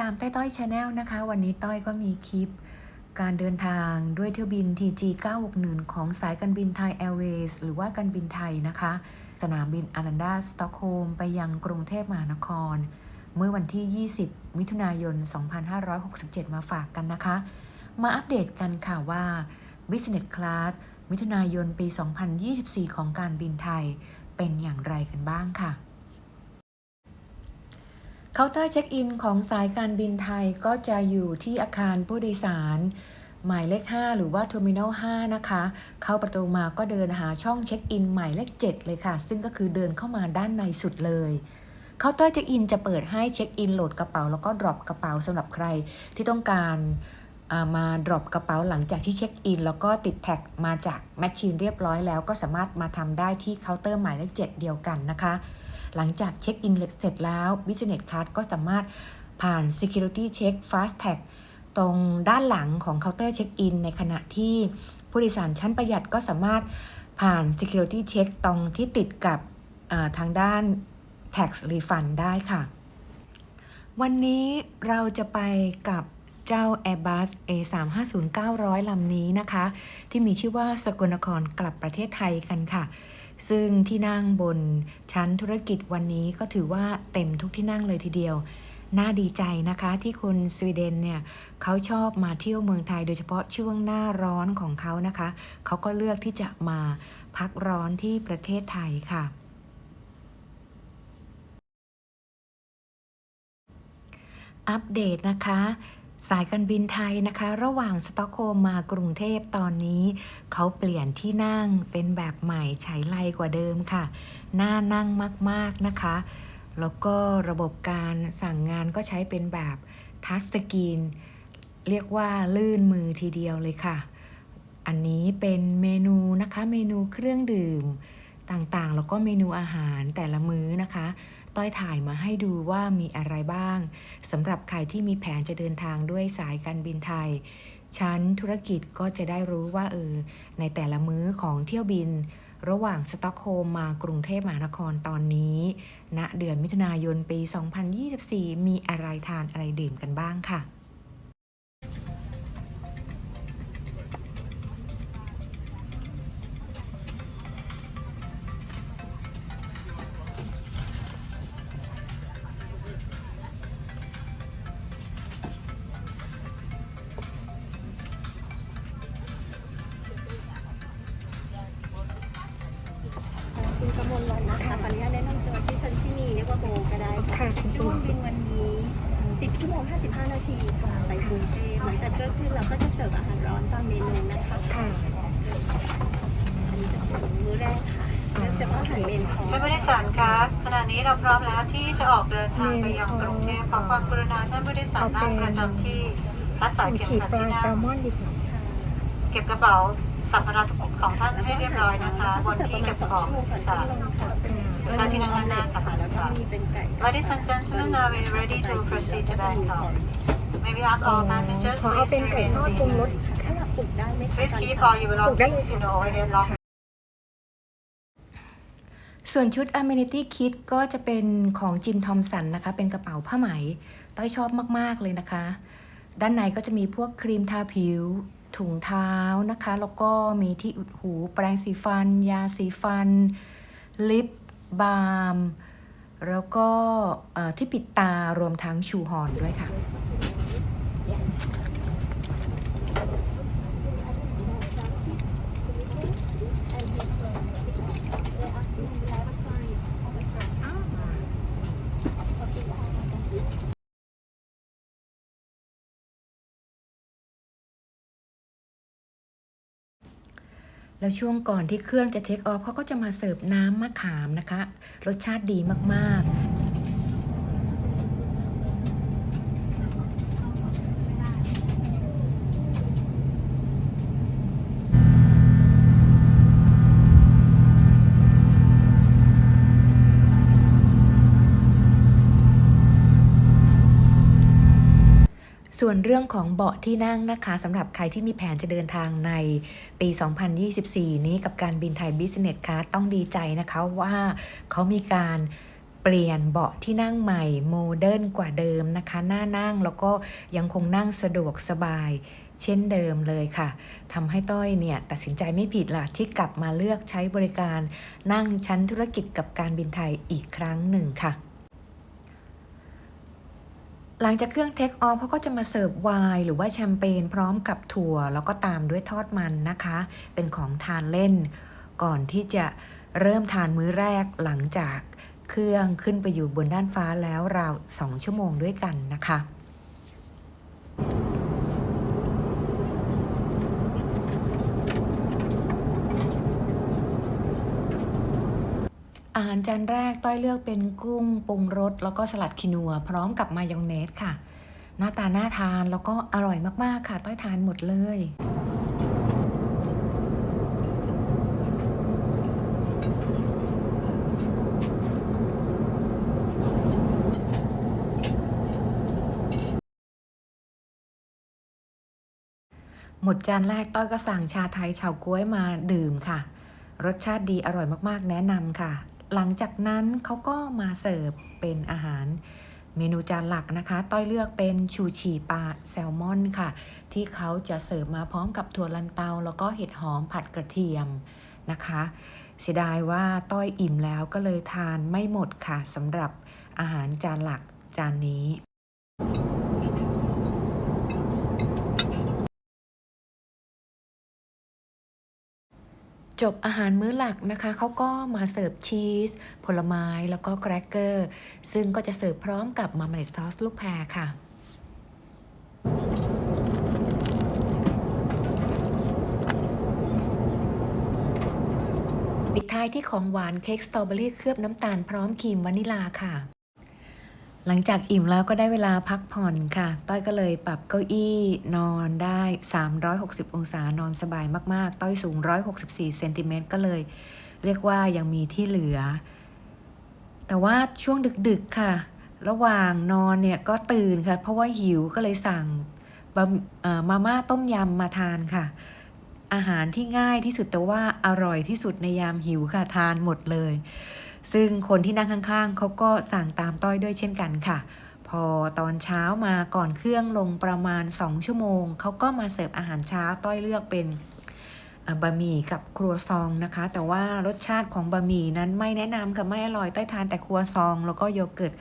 ตามต้ต้อยชาแนลนะคะ วันนี้ต้อยก็มีคลิป การเดินทางด้วยเที่ยวบิน TG 961ของสายการบินไทยแอร์เวย์หรือว่าการบินไทยนะคะ สนามบินอารันดาสต็อกโฮล์มไปยังกรุงเทพมหานคร เมื่อวันที่ 20 มิถุนายน 2567 มาฝากกันนะคะ มาอัปเดตกันค่ะว่า Business Class มิถุนายนปี 2024 ของการบินไทยเป็นอย่างไรกันบ้างค่ะ เคาน์เตอร์เช็คอินของสายการบินไทยก็จะอยู่ที่อาคารผู้โดยสาร หมายเลข 5 หรือว่า Terminal 5 นะคะ เข้าประตูมาก็เดินหาช่องเช็คอินหมายเลข 7 เลยค่ะ ซึ่งก็คือเดินเข้ามาด้านในสุดเลยเคาน์เตอร์เช็คอินจะเปิดให้เช็คอินโหลดกระเป๋าแล้วก็ดรอปกระเป๋าสำหรับใครที่ต้องการมาดรอปกระเป๋าหลังจากที่เช็คอิน แล้วก็ติดแท็กมาจากแมชชีนเรียบร้อยแล้วก็สามารถมาทำได้ที่เคาน์เตอร์หมายเลข 7 เดียวกันนะคะ หลังจากเช็คอินเสร็จแล้ว Business Card ก็สามารถผ่าน Security Check Fast Tag ตรงด้านหลังของเคาน์เตอร์เช็คอินในขณะที่ผู้โดยสารชั้นประหยัดก็สามารถผ่าน Security Check ตรงที่ติดกับทางด้าน Tax Refund ได้ค่ะ วันนี้เราจะไปกับเจ้า Airbus A350-900 ลำนี้นะคะ ที่มีชื่อว่าสกลนครกลับประเทศไทยกันค่ะ ซึ่งที่นั่งบนชั้นธุรกิจวันนี้ก็ถือว่าเต็มทุกที่นั่งเลยทีเดียว น่าดีใจนะคะที่คนสวีเดนเนี่ยเขาชอบมาเที่ยวเมืองไทยโดยเฉพาะช่วงหน้าร้อนของเขานะคะ เขาก็เลือกที่จะมาพักร้อนที่ประเทศไทยค่ะอัปเดตนะคะ สายการบินไทยนะคะ ระหว่างสต็อกโฮล์มมากรุงเทพตอนนี้ เขาเปลี่ยนที่นั่งเป็นแบบใหม่ใช้ไลกว่าเดิมค่ะ น่านั่งมากๆนะคะ แล้วก็ระบบการสั่งงานก็ใช้เป็นแบบทัชสกรีน เรียกว่าลื่นมือทีเดียวเลยค่ะ อันนี้เป็นเมนูนะคะเมนูเครื่องดื่มต่างๆ แล้วก็เมนูอาหารแต่ละมื้อนะคะ ต้อยถ่ายมาให้ดูว่ามีอะไรบ้างสำหรับใครที่มีแผนจะเดินทางด้วยสายการบินไทย ชั้นธุรกิจก็จะได้รู้ว่าเออในแต่ละมื้อของเที่ยวบิน ระหว่างสต็อกโฮล์มมากรุงเทพมหานครตอนนี้ณเดือนมิถุนายนปี 2024 มีอะไรทานอะไรดื่มกันบ้างค่ะ เลิกขึ้นเราก็จะเสิร์ฟอาหารร้อนตามเมนูนะคะค่ะอันนี้จะเป็นมื้อแรกค่ะเลือกเฉพาะอาหารเมนคอร์สท่านผู้โดยสารคะขณะนี้เราพร้อมแล้วที่จะออกเดินทางไปยังกรุงเทพขอความกรุณาท่านผู้โดยสารนั่งประจำที่รักษาสูเข็มฉีดขัดปลาที่แซนั่ลงมอนดีกว่าเก็บกระเป๋าสัมภาระทุกของท่านให้เรียบร้อยนะคะ บนที่เก็บของชั่วโมงศีรก่อนษะที่ลงค่ะท่านที่นั่งด้านหน้ากับแล้วก็มีเป็นไก่ Ladies and gentlemen, now we are ready to proceed to Bangkok. May we ask all passengers ขอเอา please เป็นไก่ remain ทอดปรุงรส seated. ถ้าเราปลูกได้ไหมคะ Please keep all your belongings in the overhead locker. ส่วนชุด Amenity Kit ก็จะเป็นของจิมทอมสันนะคะ เป็นกระเป๋าผ้าไหม ต้อยชอบมาก ๆ เลยนะคะ ด้านในก็จะมีพวกครีมทาผิว ถุงเท้านะคะ แล้วก็มีที่อุดหู แปรงสีฟัน ยาสีฟัน ลิปบาล์มแล้วก็เอ่อที่ปิดตารวมทั้งชูฮอนด้วยค่ะ แล้วช่วงก่อนที่เครื่องจะเทคออฟเขาก็จะมาเสิร์ฟน้ำมะขามนะคะ รสชาติดีมากๆ วนเรื่องของเบาะที่นั่งนะคะสำหรับใครที่มีแผนจะเดินทางในปี 2024 นี้กับการบินไทย Business Class ต้องดีใจนะคะว่าเขามีการเปลี่ยนเบาะที่นั่งใหม่โมเดิร์นกว่าเดิมนะคะหน้านั่งแล้วก็ยังคงนั่งสะดวกสบายเช่นเดิมเลยค่ะทำให้ต้อยเนี่ยตัดสินใจไม่ผิดล่ะที่กลับมาเลือกใช้บริการนั่งชั้นธุรกิจกับการบินไทยอีกครั้งหนึ่งค่ะ หลังจากเครื่องเทคออฟเขาก็จะมาเสิร์ฟไวน์หรือว่าแชมเปญพร้อมกับถั่ว แล้วก็ตามด้วยทอดมันนะคะ เป็นของทานเล่น ก่อนที่จะเริ่มทานมื้อแรกหลังจากเครื่องขึ้นไปอยู่บนด้านฟ้าแล้วราว 2 ชั่วโมงด้วยกันนะคะารจานแรกต้อยเลือกเป็นกุ้งปรุงรสแล้วก็สลัดคินัว พร้อมกับมายองเนสค่ะ หน้าตาน่าทานแล้วก็อร่อยมากๆค่ะ ต้อยทานหมดเลยหมดจานแรกต้อยก็สั่งชาไทยชาวก้วยมาดื่มค่ะ รสชาติดีอร่อยมากๆ แนะนำค่ะ หลังจากนั้นเขาก็มาเสิร์ฟเป็นอาหารเมนูจานหลักนะคะ ต้อยเลือกเป็นชูชีปลาแซลมอนค่ะ ที่เขาจะเสิร์ฟมาพร้อมกับถั่วลันเตา แล้วก็เห็ดหอมผัดกระเทียมนะคะ เสียดายว่าต้อยอิ่มแล้วก็เลยทานไม่หมดค่ะสำหรับอาหารจานหลักจานนี้ จบอาหารมื้อหลักนะคะเขาก็มาเสิร์ฟชีส ผลไม้แล้วก็แครกเกอร์ ซึ่งก็จะเสิร์ฟพร้อมกับมาร์มาเรดซอสลูกแพรค่ะปิดท้ายที่ของหวานเค้กสตรอเบอรี่เคลือบน้ำตาลพร้อมครีมวานิลาค่ะ หลังจากอิ่มแล้วก็ได้เวลาพักผ่อนค่ะ ต้อยก็เลยปรับเก้าอี้นอนได้ 360 องศานอนสบายมาก ๆ ต้อยสูง 164เซนติเมตรก็เลย เรียกว่ายังมีที่เหลือ แต่ว่าช่วงดึก ๆ ค่ะ ระหว่างนอนเนี่ยก็ตื่นค่ะ เพราะว่าหิวก็เลยสั่งบะมาม่าต้มยำมาทานค่ะ อาหารที่ง่ายที่สุดแต่ว่าอร่อยที่สุดในยามหิวค่ะทานหมดเลย ซึ่งคนที่นั่งข้างๆเขาก็สั่งตามต้อยด้วยเช่นกันค่ะ พอตอนเช้ามาก่อนเครื่องลงประมาณ 2 ชั่วโมง เขาก็มาเสิร์ฟอาหารเช้าต้อยเลือกเป็นบะหมี่กับครัวซองนะคะ แต่ว่ารสชาติของบะหมี่นั้นไม่แนะนำค่ะไม่อร่อยต้อยทานแต่ครัวซอง แล้วก็โยเกิร์ต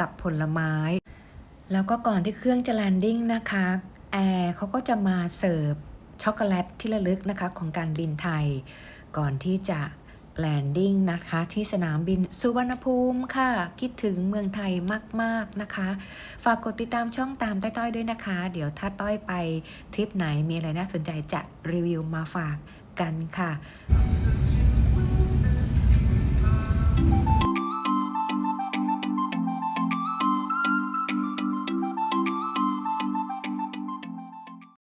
กับผลไม้ แล้วก็ก่อนที่เครื่องจะแลนดิ้งนะคะแอร์เขาก็จะมาเสิร์ฟช็อกโกแลตที่ระลึกนะคะของการบินไทย ก่อนที่จะ แลนดิ้งนะคะ ที่สนามบินสุวรรณภูมิค่ะ คิดถึงเมืองไทยมาก ๆ นะคะ ฝากกดติดตามช่องตามต้อยๆด้วยนะคะ เดี๋ยวถ้าต้อยไปทริปไหนมีอะไรน่าสนใจจะรีวิวมาฝากกันค่ะ